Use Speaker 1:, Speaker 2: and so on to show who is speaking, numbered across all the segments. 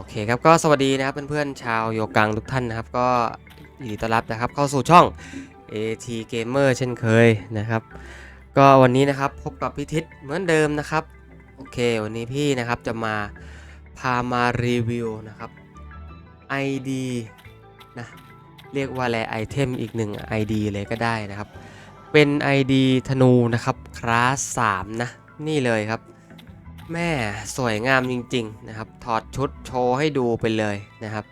Speaker 1: โอเคครับก็สวัสดีนะครับเพื่อนๆชาวโยกังทุกท่านนะครับ ก็ยินดีต้อนรับนะครับเข้าสู่ช่อง AT Gamer เช่นเคยนะครับ ก็วันนี้นะครับพบกับพี่ทิศเหมือนเดิมนะครับโอเควันนี้พี่นะครับจะมาพามารีวิวนะครับ ID นะเรียกว่าแลไอเทมอีกหนึ่ง ID เลยก็ได้นะครับ เป็น ID ธนูนะครับคลาส3นะนี่เลยครับ แม่สวยงามจริงๆนะครับ ถอดชุดโชว์ให้ดูไปเลยนะครับ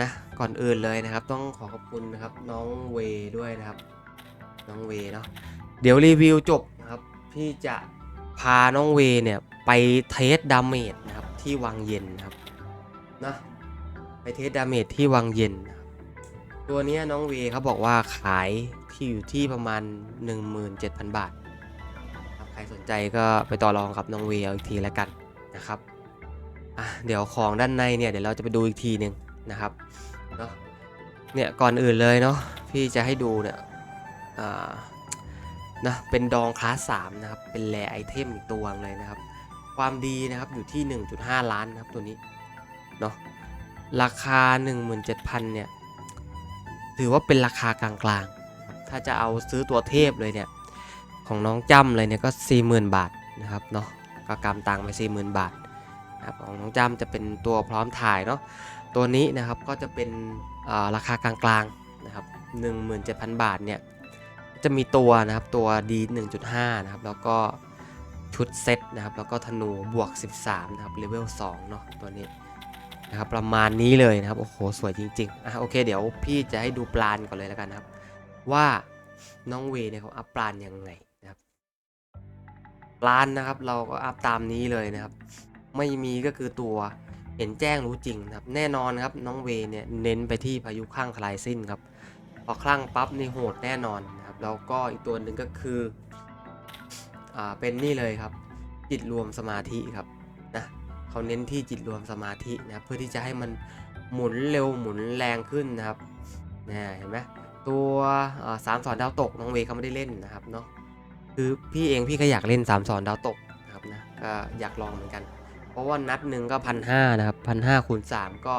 Speaker 1: นะก่อนอื่นเลยนะครับ ต้องขอขอบคุณนะครับน้องเวด้วยนะครับ น้องเวเนาะเดี๋ยวรีวิวจบนะครับพี่จะพาน้องเวเนี่ยไปเทสดาเมจนะครับที่วังเย็นนะครับนะไปเทสดาเมจที่วังเย็นนะครับตัวนี้น้องเวเขาบอกว่าขายที่อยู่ที่ประมาณ 17,000 บาท รับใครสนใจก็ไปต่อรองกับน้องเวลอีกทีแล้วกันนะครับอะเดี๋ยวของด้านในเนี่ยเดี๋ยวเราจะไปดูอีกทีหนึ่งนะครับเนาะเนี่ยก่อนอื่นเลยเนาะพี่จะให้ดูเนี่ยอ่านะเป็นดองคลาส3นะครับเป็นแร่ไอเทมอีกตัวงเลยนะครับ ความดีนะครับอยู่ที่ 1.5 ล้านนะครับตัวนี้เนาะราคา 17,000เนี่ยถือว่าเป็นราคากลางๆ ถ้าจะเอาซื้อตัวเทพเลยเนี่ย ของน้องจ้ำเลยเนี่ยก็40,000 บาทนะครับเนาะก็กำตังไป 40,000 บาทนะครับของน้องจ้ำจะเป็นตัวพร้อมถ่ายเนาะตัวนี้นะครับก็จะเป็นราคากลางๆนะครับ17,000 บาทเนี่ยจะมีตัวนะครับตัว D 1.5นะครับแล้วก็ชุดเซตนะครับแล้วก็ธนูบวก 13นะครับเลเวล2เนาะตัวนี้นะครับประมาณนี้เลยนะครับโอ้โหสวยจริงๆอะโอเคเดี๋ยวพี่จะให้ดูปลานก่อนเลยแล้วกันครับ ว่าน้องเวเนี่ยเขาอัพปลานยังไง รับปลานนะครับ เราก็อัพตามนี้เลยนะครับ ไม่มีก็คือตัวเห็นแจ้งรู้จริงนะครับ แน่นอนครับน้องเวเนี่ยเน้นไปที่พายุข้างคลายสิ้นครับ พอคลั่งปั๊บนี่โหดแน่นอนนะครับ แล้วก็อีกตัวหนึ่งก็คืออ่าเป็นนี่เลยครับ จิตรวมสมาธิครับนะเขาเน้นที่จิตรวมสมาธินะเพื่อที่จะให้มันหมุนเร็วหมุนแรงขึ้นนะครับนะเห็นไหมตัวสามสอนดาวตกน้องเวเขาไม่ได้เล่นนะครับเนาะ คือพี่เองพี่ก็อยากเล่นสามสอนดาวตกนะครับนะก็อยากลองเหมือนกัน เพราะว่านัดหนึ่งก็พันห้านะครับพันห้าคูณสามก็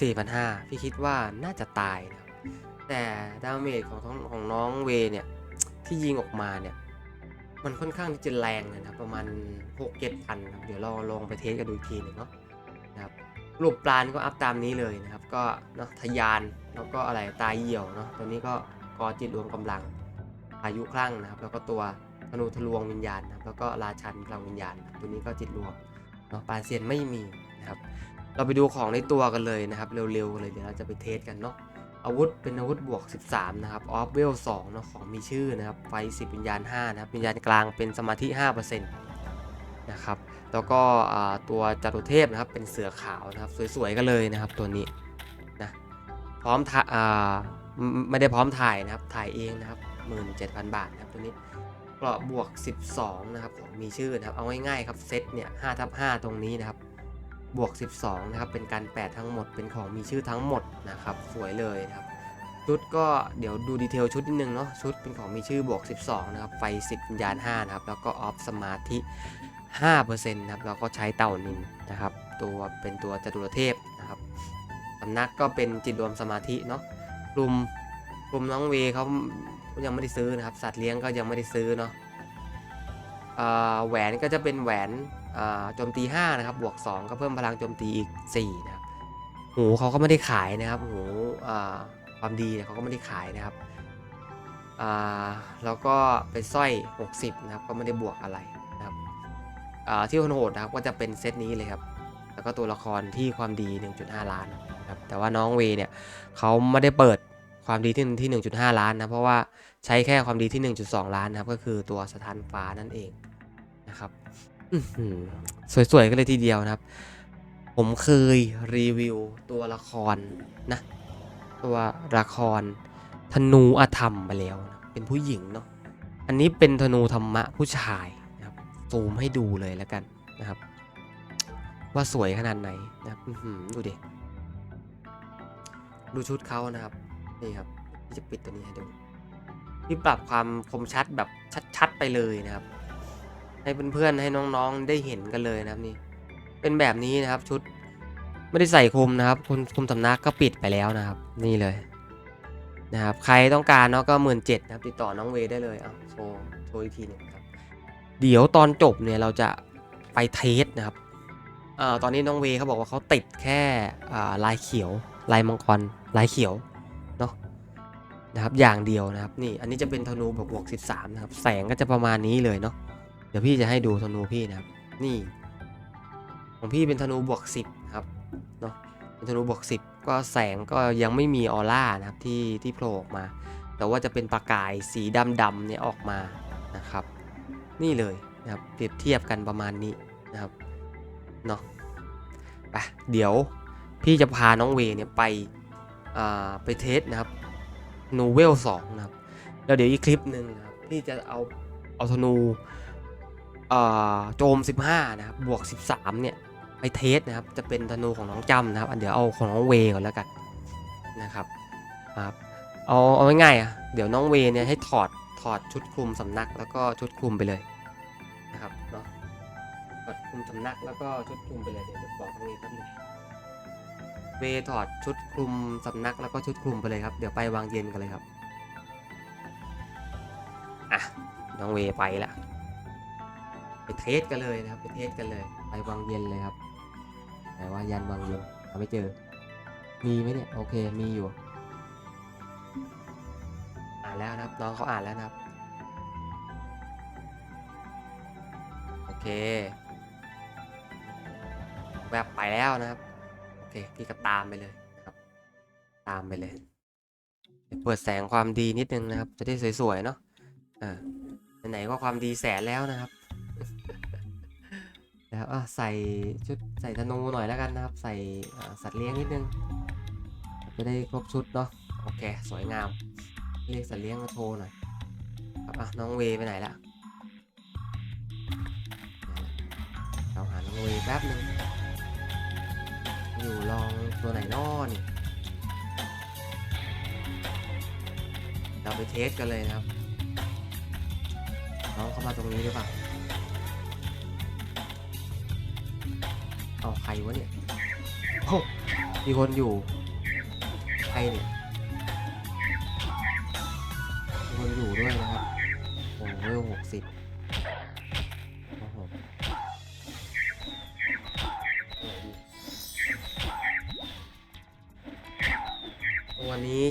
Speaker 1: สี่พันห้าพี่คิดว่าน่าจะตายนะครับแต่ดาเมจของท้องของน้องเวเนี่ยที่ยิงออกมาเนี่ยมันค่อนข้างที่จะแรงเลยนะครับประมาณหกเจ็ดพันครับเดี๋ยวเราลองไปเทสกันดูอีกทีหนึ่งเนาะนะครับรูปปลานก็อัพตามนี้เลยนะครับ ก็เนาะทะยานแล้วก็อะไรตายเหี่ยวเนาะตัวนี้ก็กอจิตรวมกำลังอายุคลั่งนะครับ แล้วก็ตัว นูทะลวงวิญญาณนะครับแล้วก็ราชันพลังวิญญาณนะครับตัวนี้ก็จิตรวมเนาะปานเซียนไม่มีนะครับ เราไปดูของในตัวกันเลยนะครับ เร็วๆเลยเดี๋ยวเราจะไปเทสกันเนาะอาวุธเป็นอาวุธบวก 13 นะครับ ออฟเวล2เนาะของมีชื่อนะครับ ไฟ 10 วิญญาณ 5 นะครับ วิญญาณกลางเป็นสมาธิ 5%นะครับ แล้วก็ตัวจตุเทพนะครับ เป็นเสือขาวนะครับ สวยๆ กันเลยนะครับตัวนี้นะ พร้อมถ่าอ่าไม่ได้พร้อมถ่ายนะครับ ถ่ายเองนะครับ 17,000 บาทนะครับตัวนี้ กราบวก 12 นะครับของมีชื่อนะครับเอาง่ายๆครับเซตเนี่ย5ทับ5ตรงนี้นะครับ บวก 12 นะครับ เป็นการแปดทั้งหมดเป็นของมีชื่อทั้งหมดนะครับ สวยเลยนะครับชุดก็เดี๋ยวดูดีเทลชุดนิดนึงเนาะชุดเป็นของมีชื่อบวก 12 นะครับ ไฟ 10วิญญาณ 5 นะครับ แล้วก็ออฟสมาธิ5%นะครับแล้วก็ใช้เต่านินนะครับ ตัวเป็นตัวจตุรเทพนะครับสำนักก็เป็นจิตรวมสมาธิเนาะกลุ่มกลุ่มน้องเวเขา็ยังไม่ได้ซื้อนะครับ สัตว์เลี้ยงก็ยังไม่ได้ซื้อเนาะแหวนก็จะเป็นแหวนโจมตี5นะครับ บวก 2 ก็เพิ่มพลังโจมตีอีก4นะครับ หูเขาก็ไม่ได้ขายนะครับ หูความดีเขาก็ไม่ได้ขายนะครับแล้วก็เป็นสร้อย 60 นะครับ ก็ไม่ได้บวกอะไรนะครับที่โหดนะครับก็จะเป็นเซตนี้เลยครับ แล้วก็ตัวละครที่ความดี 1.5 ล้านนะครับ แต่ว่าน้องเวเนี่ยเขาไม่ได้เปิด ความดีที่ที่ 1.5 ล้านนะเพราะว่าใช้แค่ความดีที่ 1.2 ล้านนะครับก็คือตัวสถานฟ้านั่นเองนะครับอื้อหือสวยๆกันเลยทีเดียวนะครับ ผมเคยรีวิวตัวละครนะตัวละครธนูอาธรรมไปแล้วนะเป็นผู้หญิงเนาะอันนี้เป็นธนูธรรมะผู้ชายนะครับซูมให้ดูเลยแล้วกันนะครับ ว่าสวยขนาดไหนนะครับอื้อหือดูดิดูชุดเขานะครับ นี่ครับที่จะปิดตัวนี้ให้ดูที่ปรับความคมชัดแบบชัดๆไปเลยนะครับ ให้เพื่อนๆให้น้องๆได้เห็นกันเลยนะครับนี่ เป็นแบบนี้นะครับชุดไม่ได้ใส่คุมนะครับคุณคุมสำนักก็ปิดไปแล้วนะครับ นี่เลยนะครับ ใครต้องการเนาะก็หมื่นเจ็ดนะครับ ติดต่อน้องเวได้เลยเอาโชว์โชว์อีกทีหนึ่งครับ เดี๋ยวตอนจบเนี่ยเราจะไปเทสนะครับเอ่อตอนนี้น้องเวเขาบอกว่าเขาติดแค่อ่าลายเขียว ลายมังกรลายเขียว นะครับอย่างเดียวนะครับนี่อันนี้จะเป็นธนูบวกบวกสิบสามนะครับแสงก็จะประมาณนี้เลยเนาะเดี๋ยวพี่จะให้ดูธนูพี่นะครับนี่ของพี่เป็นธนูบวกสิบครับเนาะเป็นธนูบวกสิบก็แสงก็ยังไม่มีออร่านะครับที่ที่โผล่ออกมา แต่ว่าจะเป็นประกายสีดำดำๆเนี่ยออกมานะครับ นี่เลยนะครับเปรียบเทียบกันประมาณนี้นะครับเนาะไปเดี๋ยวพี่จะพาน้องเวเนี่ยไปอ่าไปเทสนะครับ นูเวลสองนะครับ แล้วเดี๋ยวอีกคลิปหนึ่งนะครับพี่จะเอาเอาธนูอ่โจม 15 นะครับ บวก 13 เนี่ย ไปเทสนะครับ จะเป็นธนูของน้องจำนะครับ อันเดี๋ยวเอาของน้องเวก่อนแล้วกันนะครับครับ เอาเอาง่ายๆอะ เดี๋ยวน้องเวเนี่ยให้ถอดถอดชุดคลุมสำนักแล้วก็ชุดคลุมไปเลยนะครับเนาะถอดคลุมสำนักแล้วก็ชุดคลุมไปเลยเดี๋ยวจะบอกน้องเวแป๊บนึง เวถอดชุดคลุมสำนักแล้วก็ชุดคลุมไปเลยครับ เดี๋ยวไปวางเย็นกันเลยครับ อะ น้องเวไปละ ไปเทสกันเลยนะครับ ไปเทสกันเลย ไปวางเย็นเลยครับแต่ว่ายันวางเย็นหาไม่เจอ มีไหมเนี่ย โอเค มีอยู่ อ่านแล้วนะครับ น้องเขาอ่านแล้วนะครับ โอเค แบบไปแล้วนะครับ เคพี่ก็ตามไปเลยครับ ตามไปเลย เปิดแสงความดีนิดนึงนะครับ จะได้สวยๆเนาะเออไหนๆก็ความดีแสนแล้วนะครับ แล้วอะใส่ชุดใส่ธนูหน่อยแล้วกันนะครับ ใส่สัตว์เลี้ยงนิดนึง จะได้ครบชุดเนาะโอเค สวยงาม เรียกสัตว์เลี้ยงมาโชว์หน่อยครับอะน้องเวไปไหนละเราหาน้องเวแป๊บหนึ่ง อยู่ลองตัวไหนนอนี่เราไปเทสกันเลยนะครับน้องเข้ามาตรงนี้หรือเปล่าเอาใครวะเนี่ยโอ้มีคนอยู่ ใครเนี่ยมีคนอยู่ด้วยนะครับโอ้โหหกสิบ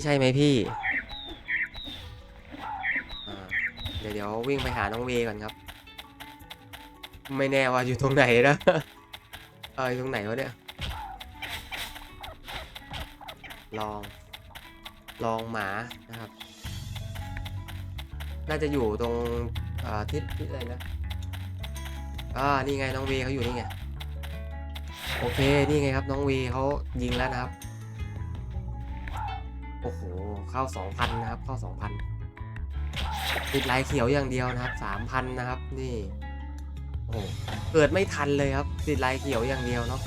Speaker 1: ใช่ไหมพี่เดี๋ยวเดี๋ยววิ่งไปหาน้องเวก่อนครับ ไม่แน่ว่าอยู่ตรงไหนนะเอออยู่ตรงไหนวะเนี่ย ลอง ลองหมานะครับ น่าจะอยู่ตรงอาทิศทิศอะไรนะอ่านี่ไงน้องเวเขาอยู่นี่ไง โอเค นี่ไงครับน้องเวเขายิงแล้วนะครับ โอ้โห เข้าสองพันนะครับ เข้าสองพันติดลายเขียวอย่างเดียวนะครับสามพันนะครับ นี่ โอ้โห เกิดไม่ทันเลยครับ ติดลายเขียวอย่างเดียวเนาะ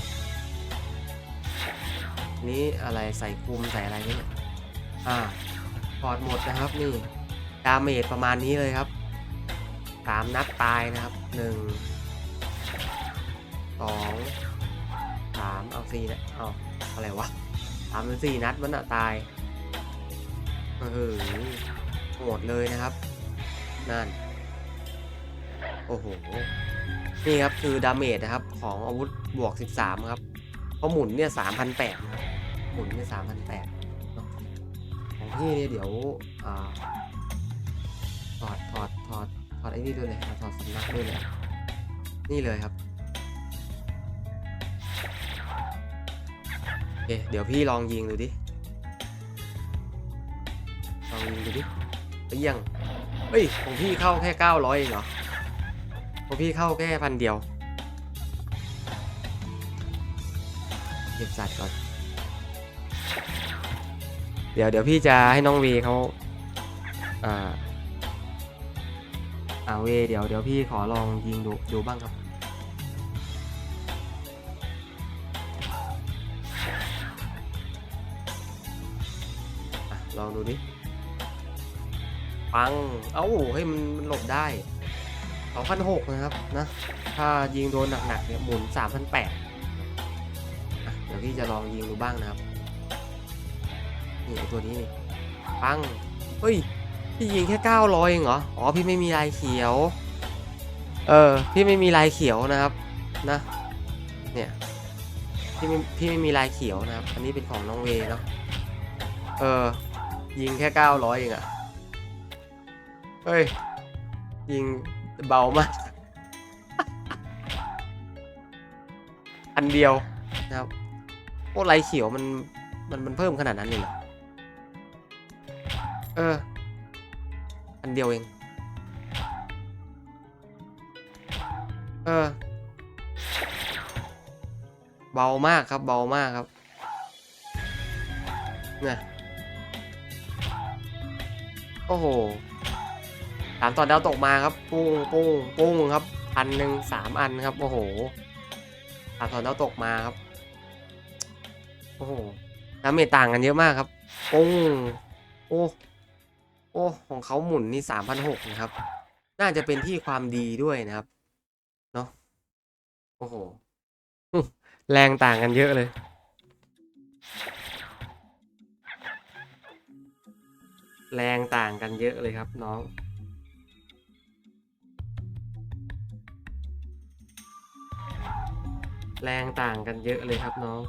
Speaker 1: นี่อะไรใส่คุมใส่อะไรนี่อ่าถอดหมดนะครับนี่ ดาเมจประมาณนี้เลยครับสามนัดตายนะครับหนึ่งสองสามเอาสี่นะเอาอะไรวะสามเป็นสี่นัดมันอะตาย เออหมดเลยนะครับ นั่น โอ้โห นี่ครับคือดาเมจนะครับ ของอาวุธบวก 13 ครับ เพราะหมุนเนี่ย3,800ครับหมุนเนี่ย3,800เนอะของพี่เนี่ยเดี๋ยวอ่าถอดถอดถอดถอดไอ้นี่ด้วยเลยถอดสำนักด้วยเลยนี่เลยครับโอเคเดี๋ยวพี่ลองยิงดูดิ องดูดิไปยังเฮ้ยของพี่เข้าแค่900เองเหรอของพี่เข้าแค่พันเดียวเก็บสัตว์ก่อน เดี๋ยวเดี๋ยวพี่จะให้น้องวีเขาอ่าอ่าเวเดี๋ยวเดี๋ยวพี่ขอลองยิงดูดูบ้างครับลองดูดิ ปัง เอ้าเฮ้ยมันมันหลบได้2,600นะครับนะ ถ้ายิงโดนหนักๆเนี่ยหมุน3,800อะเดี๋ยวพี่จะลองยิงดูบ้างนะครับ นี่ไอ้ตัวนี้นี่ปัง เฮ้ย พี่ยิงแค่900เองเหรอ อ๋อ พี่ไม่มีลายเขียว เออ พี่ไม่มีลายเขียวนะครับ นะ เนี่ย พี่ไม่พี่ไม่มีลายเขียวนะครับ อันนี้เป็นของน้องเวเนาะ เออ ยิงแค่900เองอะ เฮ้ย ยิงเบามาก อันเดียวนะครับโอ้ลายเขียวมันมันมันเพิ่มขนาดนั้นเลยเหรอ เออ อันเดียวเอง เออ เบามากครับ เบามากครับเนี่ยโอ้โห สามต่อดาวตกมาครับ ปุ้งปุ้งปุ้งครับพันหนึ่งสามอันครับ โอ้โหสามต่อดาวตกมาครับ โอ้โหดาเมจต่างกันเยอะมากครับปุ้งโอ้โอ้ของเขาหมุนนี่สามพันหกนะครับ น่าจะเป็นที่ความดีด้วยนะครับเนาะโอ้โหแรงต่างกันเยอะเลยแรงต่างกันเยอะเลยครับน้อง แรงต่างกันเยอะเลยครับน้อง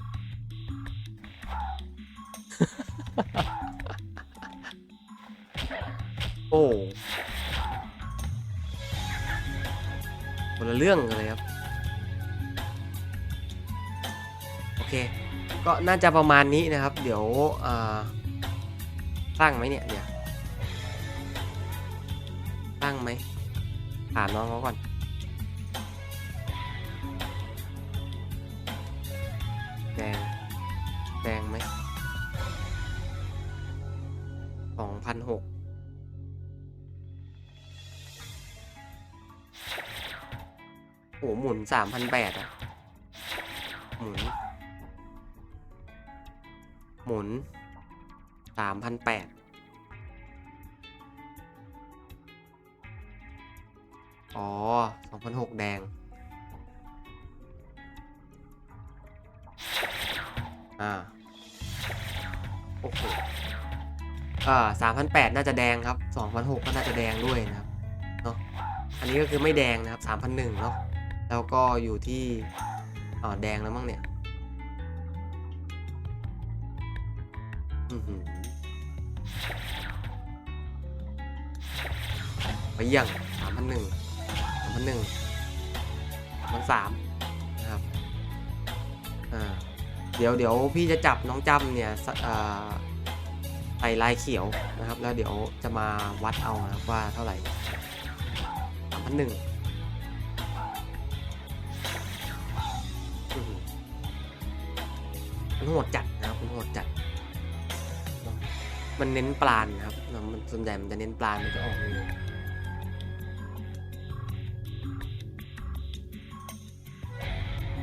Speaker 1: โอ้คนละเรื่องกันเลยครับ โอเค ก็น่าจะประมาณนี้นะครับ เดี๋ยวสร้างไหมเนี่ยเดี๋ยวสร้างไหมถามน้องเขาก่อน 2006โหหมุนสามพันแปดอะ หมุน หมุนสามพันแปดอ๋อสองพันหกแดง อ่า โอ้โอ่าสามพันแปดน่าจะแดงครับสองพันหกก็น่าจะแดงด้วยนะครับเนาะอันนี้ก็คือไม่แดงนะครับสามพันหนึ่งเนาะแล้วก็อยู่ที่อ๋อแดงแล้วมั้งเนี่ยอือหือไปยังสามพันหนึ่งสามพันหนึ่งมันสามนะครับ อ่า เดี๋ยวเดี๋ยวพี่จะจับน้องจำเนี่ยอ่า ใส่ลายเขียวนะครับ แล้วเดี๋ยวจะมาวัดเอานะครับว่าเท่าไหร่สามพันหนึ่งมันโหดจัดนะครับมันโหดจัด มันเน้นปลานนะครับแล้วมันส่วนใหญ่มันจะเน้นปลานมันจะออกเลย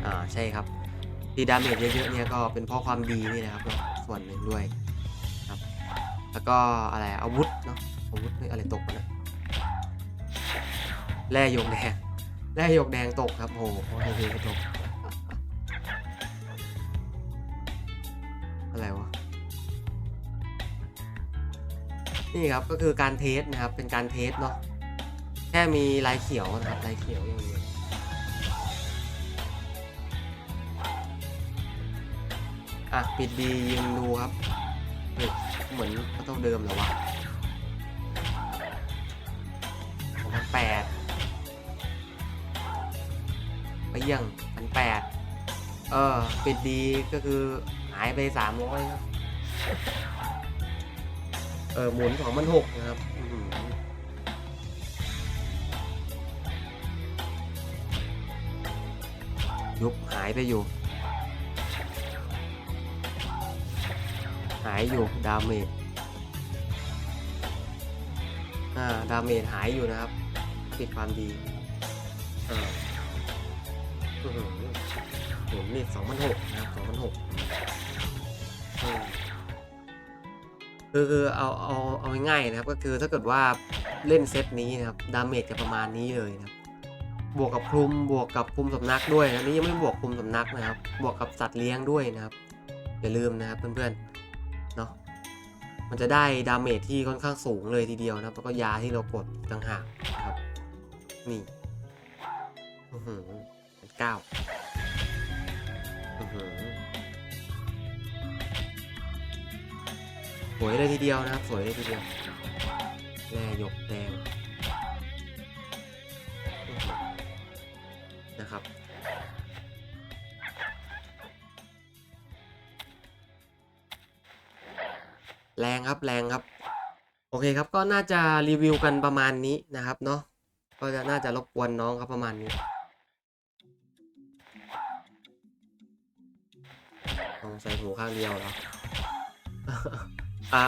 Speaker 1: อ่าใช่ครับ ที่ดาเมจเยอะๆเนี่ยก็เป็นเพราะความดีนี่นะครับส่วนหนึ่งด้วย ก็อะไรอาวุธเนาะอาวุธนี่อะไรตกวะนะแร่หยกแดงแร่หยกแดงตกครับโอ้โหโอ้โหตกอะไรวะนี่ครับก็คือการเทสนะครับเป็นการเทสเนาะแค่มีลายเขียวนะครับลายเขียวอย่างเดียวอะปิดดียิงดูครับ เหมือนก็ต้องเดิมเหรอวะสองพันแปดไปยังพันแปดเออ ปิดดีก็คือหายไปสามร้อยครับ เออ หมุนสองพันหกนะครับยุบหายไปอยู่ายอยู่ดาเมจอ่าดาเมจหายอยู่นะครับปิดความดีอ่าอื้อหือหมุนนี่สองพันหกนะครับสองพันหกคือคือเอาเอาเอาง่ายๆนะครับ ก็คือถ้าเกิดว่าเล่นเซตนี้นะครับดาเมจจะประมาณนี้เลยนะครับบวกกับคลุมบวกกับคลุมสำนักด้วยนะนี่ยังไม่บวกคลุมสำนักนะครับ บวกกับสัตว์เลี้ยงด้วยนะครับ อย่าลืมนะครับเพื่อนๆ มันจะได้ดาเมจที่ค่อนข้างสูงเลยทีเดียวนะแล้วก็ยาที่เรากดต่างหากนะครับ นี่อือหือเป็นเก้าอือหือสวยเลยทีเดียวนะครับ สวยเลยทีเดียวแร่หยกแดงนะครับ แรงครับแรงครับ โอเคครับก็น่าจะรีวิวกันประมาณนี้นะครับเนาะก็จะน่าจะรบกวนน้องครับประมาณนี้ลองใส่หูข้างเดียวเหรออ่า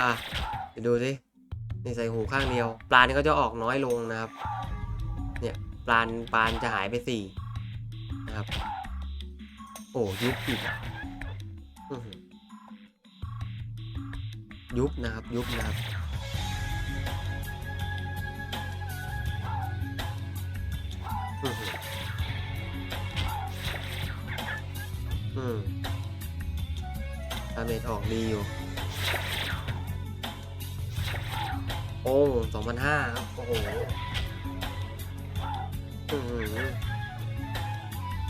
Speaker 1: เดี๋ยวดูสินี่ใส่หูข้างเดียว ปลานี่ก็จะออกน้อยลงนะครับ เนี่ยปลานปลานจะหายไปสี่นะครับ โอ้ยุบอีกอือหือ ยุบนะครับ ยุบนะครับ อือหืออืมดาเมจออกดีอยู่ โอ้สองพันห้าครับ โอ้โห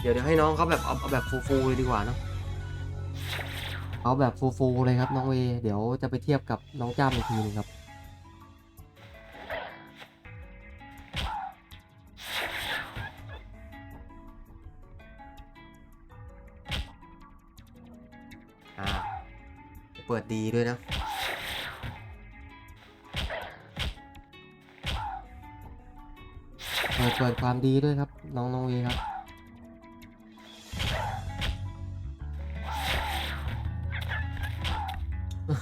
Speaker 1: เดี๋ยวเดี๋ยวให้น้องเขาแบบเอาเอาแบบฟูๆเลยดีกว่าเนาะ เอาแบบฟูๆเลยครับน้องเว เดี๋ยวจะไปเทียบกับน้องจ้ำอีกทีหนึงครับเปิดดีด้วยนะเปิดเปิดความดีด้วยครับ น้องน้องเวครับ เ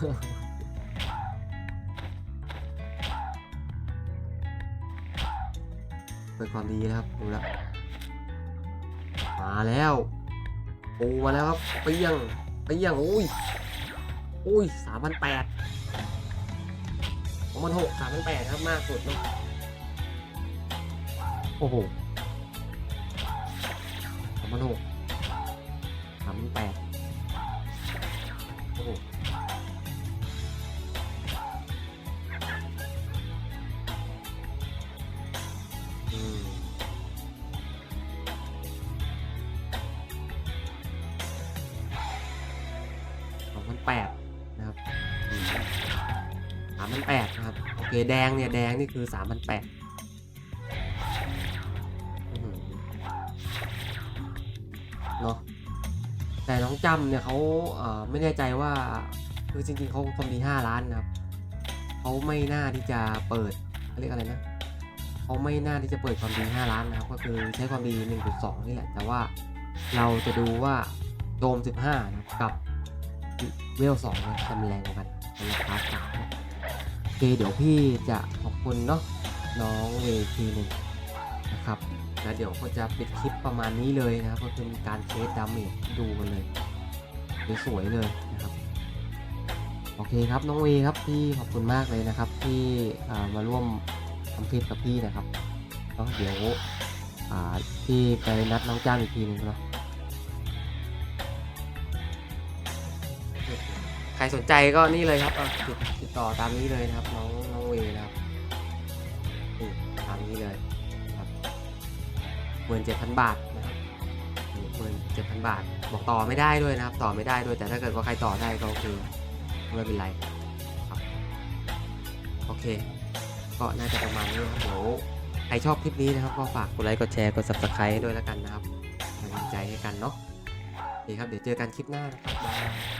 Speaker 1: ปิดความดีแล้วครับดูแล้วมาแล้วปูมาแล้วครับเปียงเปียงอุ้ยอุ้ยสามพันแปดสองพันหกสามพันแปดครับมากสุดเนอะโอ้โห แดงเนี่ยแดงนี่คือสามพันแปดเนาะแต่น้องจำเนี่ยเขาเอ่อไม่แน่ใจว่าคือจริงๆเขาความดีห้าล้านนะครับเขาไม่น่าที่จะเปิดเขาเรียกอะไรนะเขาไม่น่าที่จะเปิดความดี5ล้านนะครับ ก็คือใช้ความดี1.2นี่แหละ แต่ว่าเราจะดูว่าโดม15นะครับกับเวล2เนี่ยทำแรงกว่ากันในราคาสาม เคเดี๋ยวพี่จะขอบคุณเนาะน้องเวทีหนึ่งนะครับแล้วเดี๋ยวก็จะปิดคลิปประมาณนี้เลยนะครับ ก็คือมีการเทสดาเมจดูกันเลยสวยๆเลยนะครับ โอเคครับน้องเวครับพี่ขอบคุณมากเลยนะครับ ที่มาร่วมทำคลิปกับพี่นะครับก็เดี๋ยวพี่ไปนัดน้องจ้างอีกทีหนึงเนาะ ใครสนใจก็นี่เลยครับติดต่อตามนี้เลยนะครับ น้องน้องเวนะครับตามนี้เลยครับหมื่นเจ็ดพันบาทนะครับหมื่นเจ็ดพันบาท บอกต่อไม่ได้ด้วยนะครับ ต่อไม่ได้ด้วยแต่ถ้าเกิดว่าใครต่อได้ก็โอเคไม่เป็นไรครับโอเค ก็น่าจะประมาณนี้ครับเดี๋ยวใครชอบคลิปนี้นะครับก็ฝากกดไลค์กดแชร์กด subscribe ด้วยแล้วกันนะครับกำลังใจให้กันเนาะโอเครับเดี๋ยวเจอกันคลิปหน้านะครับบ๊ายบาย